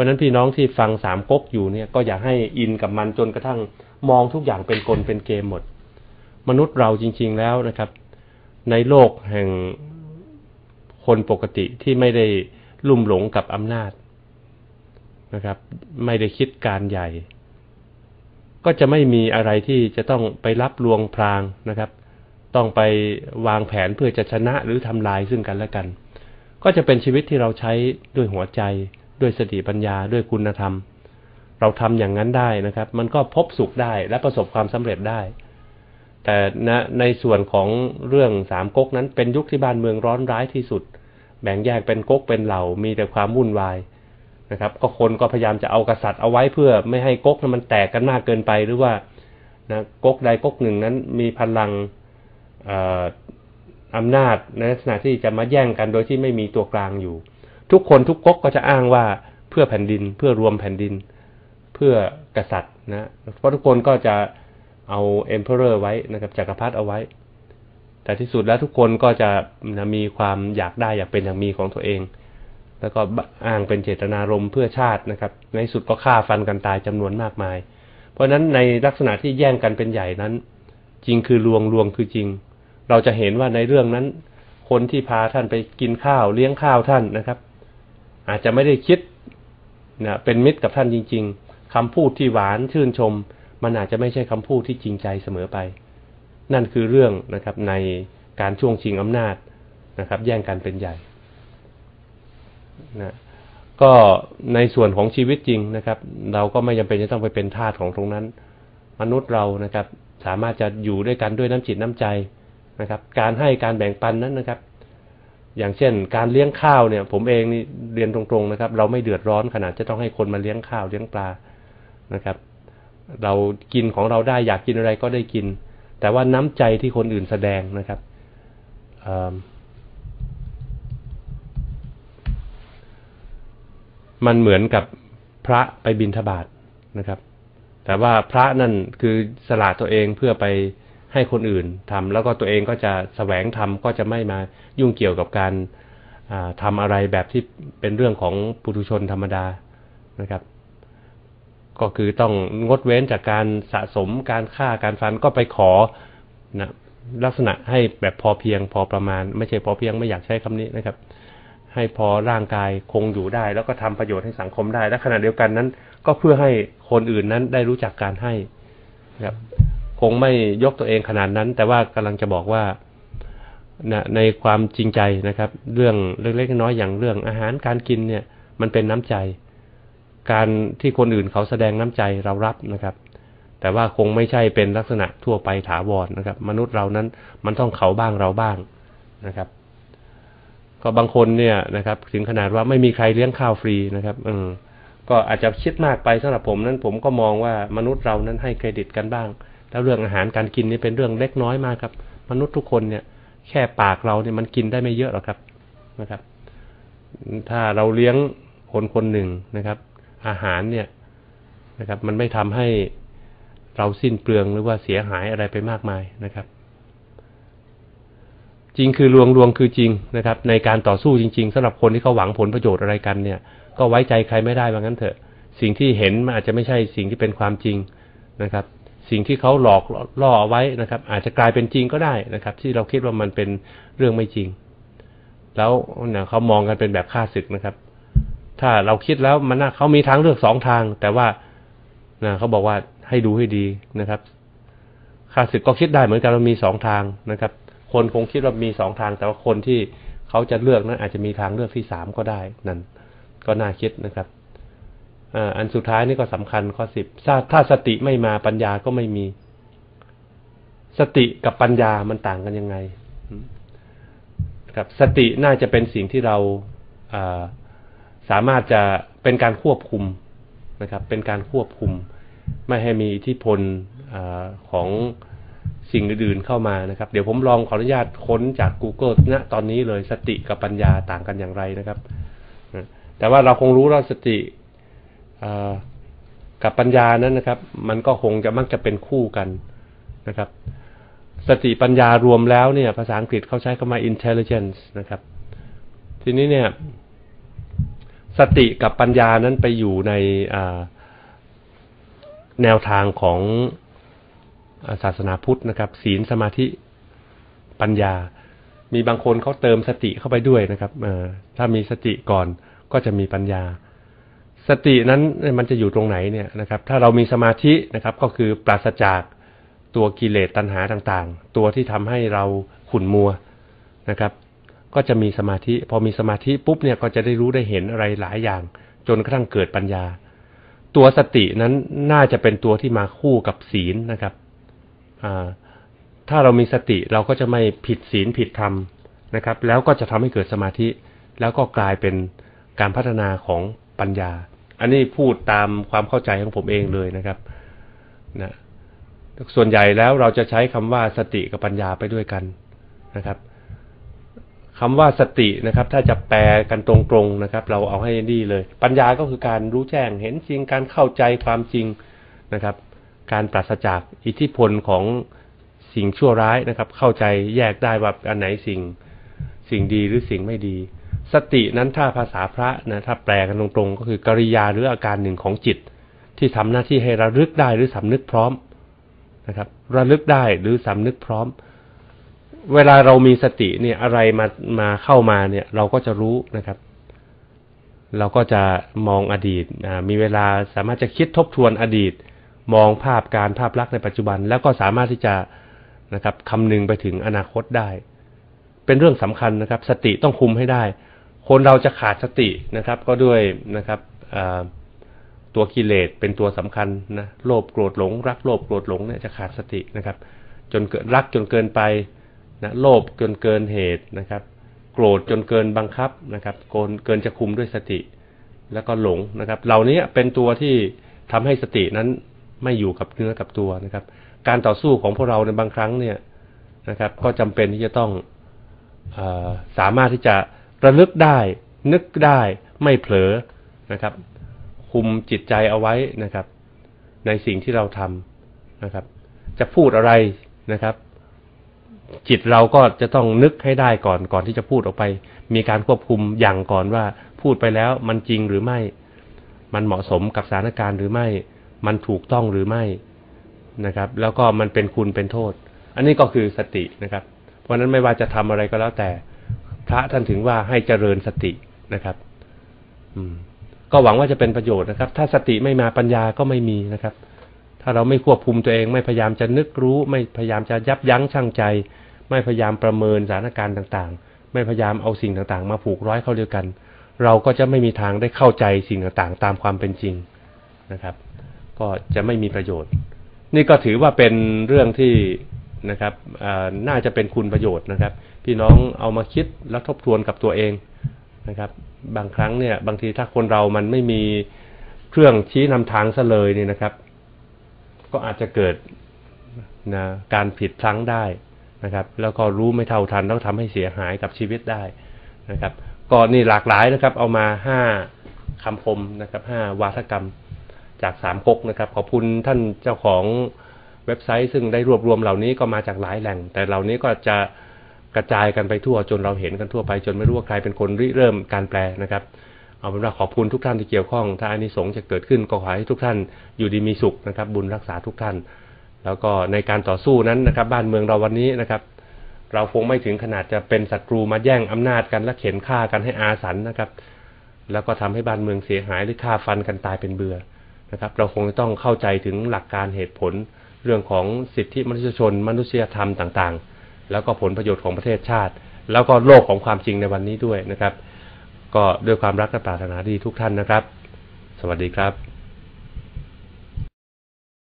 ราะนั้นพี่น้องที่ฟังสามก๊กอยู่เนี่ยก็อย่าให้อินกับมันจนกระทั่งมองทุกอย่างเป็นกลเป็นเกมหมด มนุษย์เราจริง ๆแล้วนะครับ ในโลกแห่งคนปกติที่ไม่ได้ลุ่มหลงกับอำนาจนะครับ ไม่ได้คิดการใหญ่ ก็จะไม่มีอะไรที่จะต้องไปรับลวงพรางนะครับ ต้องไปวางแผนเพื่อจะชนะหรือทำลายซึ่งกันและกัน ก็จะเป็นชีวิตที่เราใช้ด้วยหัวใจ ด้วยสติปัญญาด้วยคุณธรรม เราทำอย่างนั้นได้นะครับ มันก็พบสุขได้และประสบความสำเร็จได้ แต่นะในส่วนของเรื่องสามก๊กนั้นเป็นยุคที่บ้านเมืองร้อนร้ายที่สุด แบ่งแยกเป็นก๊กเป็นเหล่ามีแต่ความวุ่นวายนะครับ ก็คนก็พยายามจะเอากษัตริย์เอาไว้เพื่อไม่ให้ก๊กนั้นมันแตกกันมากเกินไปหรือว่านะก๊กใดก๊กหนึ่งนั้นมีพลังอำนาจในลักษณะที่จะมาแย่งกันโดยที่ไม่มีตัวกลางอยู่ ทุกคนทุกก๊กก็จะอ้างว่าเพื่อแผ่นดินเพื่อรวมแผ่นดิน เพื่อกษัตริย์นะเพราะทุกคนก็จะเอาเอ็มเพอเรอร์ไว้นะครับจักรพรรดิเอาไว้ แต่ที่สุดแล้วทุกคนก็จะนะมีความอยากได้อยากเป็นอย่างมีของตัวเอง แล้วก็อ้างเป็นเจตนารมณ์เพื่อชาตินะครับ ในสุดก็ฆ่าฟันกันตายจำนวนมากมาย เพราะฉะนั้นในลักษณะที่แย่งกันเป็นใหญ่นั้น จริงคือลวงลวงคือจริง เราจะเห็นว่าในเรื่องนั้น คนที่พาท่านไปกินข้าวเลี้ยงข้าวท่านนะครับ อาจจะไม่ได้คิดนะเป็นมิตรกับท่านจริง ๆคำพูดที่หวานชื่นชม มันอาจจะไม่ใช่คำพูดที่จริงใจเสมอไป นั่นคือเรื่องนะครับในการช่วงชิงอำนาจนะครับ แย่งกันเป็นใหญ่นะก็ในส่วนของชีวิตจริงนะครับ เราก็ไม่จำเป็นจะต้องไปเป็นทาสของตรงนั้น มนุษย์เรานะครับ สามารถจะอยู่ด้วยกันด้วยน้ำจิตน้ำใจนะครับ การให้การแบ่งปันนั้นนะครับ อย่างเช่น การเลี้ยงข้าวเนี่ย ผมเองนี่เรียนตรงๆนะครับ เราไม่เดือดร้อนขนาดจะต้องให้คนมาเลี้ยงข้าวเลี้ยงปลานะครับ เรากินของเราได้อยากกินอะไรก็ได้กิน แต่ว่าน้ำใจที่คนอื่นแสดงนะครับมันเหมือนกับพระไปบินทบาทนะครับ แต่ว่าพระนั่นคือสละตัวเองเพื่อไป ให้คนอื่นทำแล้วก็ตัวเองก็จะแสวงทำก็จะไม่มายุ่งเกี่ยวกับการทำอะไรแบบที่เป็นเรื่องของปุถุชนธรรมดานะครับ ก็คือต้องงดเว้นจากการสะสมการฆ่าการฟันก็ไปขอนะลักษณะให้แบบพอเพียงพอประมาณ ไม่ใช่พอเพียงไม่อยากใช้คำนี้นะครับ ให้พอร่างกายคงอยู่ได้ แล้วก็ทำประโยชน์ให้สังคมได้และขณะเดียวกันนั้น ก็เพื่อให้คนอื่นนั้นได้รู้จักการให้นะครับ คงไม่ยกตัวเองขนาดนั้น แต่ว่ากำลังจะบอกว่านะในความจริงใจนะครับ เรื่องเล็กๆน้อยอย่างเรื่องอาหารการกินเนี่ย มันเป็นน้ำใจ การที่คนอื่นเขาแสดงน้ำใจเรารับนะครับ แต่ว่าคงไม่ใช่เป็นลักษณะทั่วไปถาวรนะครับ มนุษย์เรานั้นมันต้องเขาบ้างเราบ้างนะครับ ก็บางคนเนี่ยนะครับ ถึงขนาดว่าไม่มีใครเลี้ยงข้าวฟรีนะครับเออก็อาจจะคิดมากไปสำหรับผมนั้นผมก็มองว่ามนุษย์เรานั้นให้เครดิตกันบ้าง แล้วเรื่องอาหารการกินนี่เป็นเรื่องเล็กน้อยมากครับ มนุษย์ทุกคนเนี่ย แค่ปากเราเนี่ยมันกินได้ไม่เยอะหรอกครับนะครับ ถ้าเราเลี้ยงคนคนหนึ่งนะครับ อาหารเนี่ยนะครับ มันไม่ทำให้เราสิ้นเปลืองหรือว่าเสียหายอะไรไปมากมายนะครับ จริงคือลวงลวงคือจริงนะครับ ในการต่อสู้จริง ๆสำหรับคนที่เขาหวังผลประโยชน์อะไรกันเนี่ย ก็ไว้ใจใครไม่ได้ว่างั้นเถอะ สิ่งที่เห็นมันอาจจะไม่ใช่สิ่งที่เป็นความจริงนะครับ สิ่งที่เขาหลอกล่อเอาไว้นะครับ อาจจะกลายเป็นจริงก็ได้นะครับ ที่เราคิดว่ามันเป็นเรื่องไม่จริง แล้วเนี่ยเขามองกันเป็นแบบค่าศึกนะครับ ถ้าเราคิดแล้วมันน่าเขามีทางเลือกสองทาง แต่ว่านะเขาบอกว่าให้ดูให้ดีนะครับค่าศึกก็คิดได้เหมือนกันเรามีสองทางนะครับ คนคงคิดว่ามีสองทาง แต่ว่าคนที่เขาจะเลือกนั้นอาจจะมีทางเลือกที่สามก็ได้นั่นก็น่าคิดนะครับ อันสุดท้ายนี่ก็สำคัญข้อสิบถ้าสติไม่มาปัญญาก็ไม่มี สติกับปัญญามันต่างกันยังไงครับสติน่าจะเป็นสิ่งที่เราสามารถจะเป็นการควบคุมนะครับ เป็นการควบคุม ไม่ให้มีอิทธิพลอของสิ่งอื่นๆเข้ามานะครับ เดี๋ยวผมลองขออนุญาตค้นจาก Google ณตอนนี้เลยสติกับปัญญาต่างกันอย่างไรนะครับ แต่ว่าเราคงรู้ว่าสติ กับปัญญานั้นนะครับ มันก็คงจะมักจะเป็นคู่กันนะครับ สติปัญญารวมแล้วเนี่ย ภาษาอังกฤษเขาใช้คำว่า intelligence นะครับ ทีนี้เนี่ยสสติกับปัญญานั้นไปอยู่ในแนวทางของศาสนาพุทธนะครับ ศีลสมาธิปัญญา มีบางคนเขาเติมสติเข้าไปด้วยนะครับถ้ามีสติก่อนก็จะมีปัญญา สตินั้นมันจะอยู่ตรงไหนเนี่ยนะครับ ถ้าเรามีสมาธินะครับ ก็คือปราศจากตัวกิเลสตัณหาต่างๆ ตัวที่ทำให้เราขุ่นมัวนะครับ ก็จะมีสมาธิ พอมีสมาธิปุ๊บเนี่ยก็จะได้รู้ได้เห็นอะไรหลายอย่าง จนกระทั่งเกิดปัญญา ตัวสตินั้นน่าจะเป็นตัวที่มาคู่กับศีลนะครับถ้าเรามีสติเราก็จะไม่ผิดศีลผิดธรรมนะครับ แล้วก็จะทำให้เกิดสมาธิ แล้วก็กลายเป็นการพัฒนาของ ปัญญา อันนี้พูดตามความเข้าใจของผมเองเลยนะครับนะส่วนใหญ่แล้วเราจะใช้คำว่าสติกับปัญญาไปด้วยกันนะครับคำว่าสตินะครับ ถ้าจะแปลกันตรงๆนะครับ เราเอาให้ดีเลย ปัญญาก็คือการรู้แจ้งเห็นจริงการเข้าใจความจริงนะครับ การปราศจากอิทธิพลของสิ่งชั่วร้ายนะครับ เข้าใจแยกได้ว่าอันไหนสิ่งสิ่งดีหรือสิ่งไม่ดี สตินั้นถ้าภาษาพระนะถ้าแปลกันตรงๆ ก็คือกริยาหรืออาการหนึ่งของจิต ที่ทำหน้าที่ให้ระลึกได้หรือสำนึกพร้อมนะครับ ระลึกได้หรือสำนึกพร้อม เวลาเรามีสติเนี่ยอะไรมามาเข้ามาเนี่ย เราก็จะรู้นะครับ เราก็จะมองอดีตมีเวลาสามารถจะคิดทบทวนอดีต มองภาพการภาพลักษณ์ในปัจจุบัน แล้วก็สามารถที่จะนะครับคำนึงไปถึงอนาคตได้ เป็นเรื่องสำคัญนะครับ สติต้องคุมให้ได้ คนเราจะขาดสตินะครับ ก็ด้วยนะครับตัวกิเลสเป็นตัวสำคัญนะโลภโกรธหลง รักโลภโกรธหลงเนี่ยจะขาดสตินะครับ จนเกิดรักจนเกินไปนะโลภจนเกินเหตุนะครับ โกรธจนเกินบังคับนะครับเกินเกินจะคุมด้วยสติ แล้วก็หลงนะครับ เหล่านี้เป็นตัวที่ทำให้สตินั้นไม่อยู่กับเนื้อกับตัวนะครับ การต่อสู้ของพวกเราในบางครั้งเนี่ยนะครับ ก็จำเป็นที่จะต้องอสามารถที่จะ ระลึกได้ นึกได้ไม่เผลอนะครับ คุมจิตใจเอาไว้นะครับ ในสิ่งที่เราทำนะครับ จะพูดอะไรนะครับ จิตเราก็จะต้องนึกให้ได้ก่อนก่อนที่จะพูดออกไป มีการควบคุมอย่างก่อนว่า พูดไปแล้วมันจริงหรือไม่ มันเหมาะสมกับสถานการณ์หรือไม่ มันถูกต้องหรือไม่นะครับ แล้วก็มันเป็นคุณเป็นโทษ อันนี้ก็คือสตินะครับ เพราะนั้นไม่ว่าจะทำอะไรก็แล้วแต่ พระท่านถึงว่าให้เจริญสตินะครับ อืม ก็หวังว่าจะเป็นประโยชน์นะครับ ถ้าสติไม่มาปัญญาก็ไม่มีนะครับ ถ้าเราไม่ควบคุมตัวเอง ไม่พยายามจะนึกรู้ ไม่พยายามจะยับยั้งชั่งใจ ไม่พยายามประเมินสถานการณ์ต่างๆ ไม่พยายามเอาสิ่งต่างๆ มาผูกร้อยเข้าเดียวกัน เราก็จะไม่มีทางได้เข้าใจสิ่งต่างๆ ตามความเป็นจริงนะครับ ก็จะไม่มีประโยชน์ นี่ก็ถือว่าเป็นเรื่องที่ นะครับน่าจะเป็นคุณประโยชน์นะครับ พี่น้องเอามาคิดแล้วทบทวนกับตัวเองนะครับ บางครั้งเนี่ย บางทีถ้าคนเรามันไม่มีเครื่องชี้นำทางซะเลยนี่นะครับ ก็อาจจะเกิดนะการผิดพลั้งได้นะครับ แล้วก็รู้ไม่เท่าทันแล้วทำให้เสียหายกับชีวิตได้นะครับก็นี่หลากหลายนะครับ เอามาห้าคำคมนะครับห้าวาทกรรมจากสามก๊กนะครับ ขอบคุณท่านเจ้าของ เว็บไซต์ซึ่งได้รวบรวมเหล่านี้ก็มาจากหลายแหล่ง แต่เหล่านี้ก็จะกระจายกันไปทั่วจนเราเห็นกันทั่วไปจนไม่รู้ว่าใครเป็นคนริเริ่มการแปลนะครับ เอาเป็นว่าขอบคุณทุกท่านที่เกี่ยวข้อง ถ้าอานิสงส์จะเกิดขึ้นก็ขอให้ทุกท่านอยู่ดีมีสุขนะครับ บุญรักษาทุกท่าน แล้วก็ในการต่อสู้นั้นนะครับ บ้านเมืองเราวันนี้นะครับ เราคงไม่ถึงขนาดจะเป็นศัตรูมาแย่งอำนาจกันและเข็นฆ่ากันให้อาสันนะครับ แล้วก็ทำให้บ้านเมืองเสียหายหรือฆ่าฟันกันตายเป็นเบื่อนะครับ เราคงจะต้องเข้าใจถึงหลักการเหตุผล เรื่องของสิทธิมนุษยชน มนุษยธรรมต่างๆ แล้วก็ผลประโยชน์ของประเทศชาติ แล้วก็โลกของความจริงในวันนี้ด้วยนะครับ ก็ด้วยความรักและปรารถนาดีทุกท่านนะครับ สวัสดีครับ